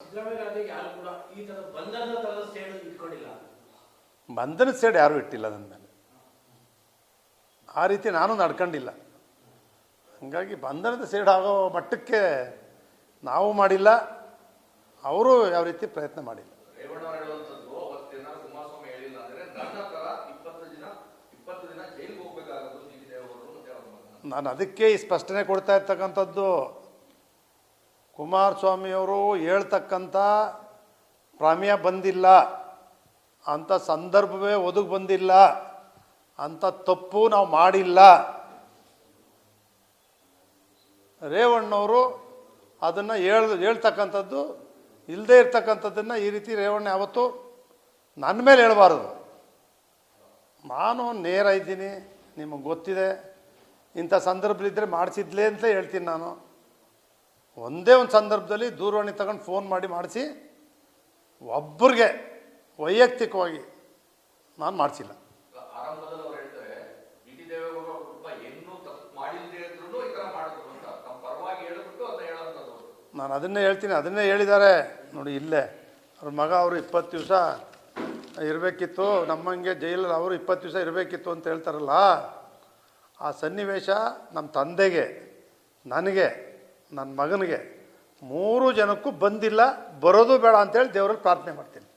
ಸಿದ್ದರಾಮಯ್ಯ ಗಾಂಧಿಗೆ ಯಾರು ಕೂಡ ಈ ತರ ಬಂಧನದ ತರದ ಸೇಡು ಇಟ್ಕೊಂಡಿಲ್ಲ. ಬಂಧನದ ಸೈಡ್ ಯಾರೂ ಇಟ್ಟಿಲ್ಲ ನನ್ನ ಮೇಲೆ ಆ ರೀತಿ ನಾನು ನಡ್ಕೊಂಡಿಲ್ಲ. ಹಾಗಾಗಿ ಬಂಧನದ ಸೇಡ್ ಆಗೋ ಮಟ್ಟಕ್ಕೆ ನಾವು ಮಾಡಿಲ್ಲ. ಅವರು ಯಾವ ರೀತಿ ಪ್ರಯತ್ನ ಮಾಡಿಲ್ಲ. ರೇವಣ್ಣವ್ರು ಹೇಳುವಂಥದ್ದು ಅವತ್ತಿನ ಕುಮಾರಸ್ವಾಮಿ ಹೇಳಿಲ್ಲ ಅಂದ್ರೆ ನನ್ನ ತರ ಇಪ್ಪತ್ತು ದಿನ ಇಪ್ಪತ್ತು ದಿನ ಜೈಲಿಗೆ ಹೋಗ್ಬೇಕಾಗದು ಡಿ ಮತ್ತೆ ಅವ್ರ ಮಗನ ನಾನು ಅದಕ್ಕೆ ಈ ಸ್ಪಷ್ಟನೆ ಕೊಡ್ತಾ ಇರ್ತಕ್ಕಂಥದ್ದು ಕುಮಾರಸ್ವಾಮಿಯವರು ಹೇಳ್ತಕ್ಕಂಥ ಪ್ರಮೇಯ ಬಂದಿಲ್ಲ ಅಂಥ ಸಂದರ್ಭವೇ ಒದಗಿ ಬಂದಿಲ್ಲ ಅಂಥ ತಪ್ಪು ನಾವು ಮಾಡಿಲ್ಲ. ರೇವಣ್ಣವರು ಅದನ್ನು ಹೇಳ, ಹೇಳ್ತಕ್ಕಂಥದ್ದು ಇಲ್ಲದೇ ಇರ್ತಕ್ಕಂಥದ್ದನ್ನು ಈ ರೀತಿ ರೇವಣ್ಣ ಯಾವತ್ತು ನನ್ನ ಮೇಲೆ ಹೇಳಬಾರ್ದು. ನಾನು ನೇರ ಇದ್ದೀನಿ, ನಿಮಗೆ ಗೊತ್ತಿದೆ, ಇಂಥ ಸಂದರ್ಭದಲ್ಲಿದ್ದರೆ ಮಾಡಿಸಿದ್ಲೇ ಅಂತ ಹೇಳ್ತೀನಿ ನಾನು. ಒಂದೇ ಒಂದು ಸಂದರ್ಭದಲ್ಲಿ ದೂರವಾಣಿ ತಗೊಂಡು ಫೋನ್ ಮಾಡಿ ಮಾಡಿಸಿ ಒಬ್ಬರಿಗೆ ವೈಯಕ್ತಿಕವಾಗಿ ನಾನು ಮಾಡಿಸಿಲ್ಲ. ನಾನು ಅದನ್ನೇ ಹೇಳ್ತೀನಿ ಅದನ್ನೇ ಹೇಳಿದ್ದಾರೆ. ನೋಡಿ ಇಲ್ಲೇ. ಅವ್ರ ಮಗ ಅವರು ಇಪ್ಪತ್ತು ದಿವಸ ಇರಬೇಕಿತ್ತು. ನಮ್ಮಂಗೆ ಜೈಲಲ್ಲಿ ಅವರು ಇಪ್ಪತ್ತು ದಿವಸ ಇರಬೇಕಿತ್ತು ಅಂತ ಹೇಳ್ತಾರಲ್ಲ ಆ ಸನ್ನಿವೇಶ ನಮ್ಮ ತಂದೆಗೆ ನನಗೆ ನನ್ನ ಮಗನಿಗೆ ಮೂರು ಜನಕ್ಕೂ ಬಂದಿಲ್ಲ ಬರೋದು ಬೇಡ ಅಂತೇಳಿ ದೇವರಲ್ಲಿ ಪ್ರಾರ್ಥನೆ ಮಾಡ್ತೀನಿ.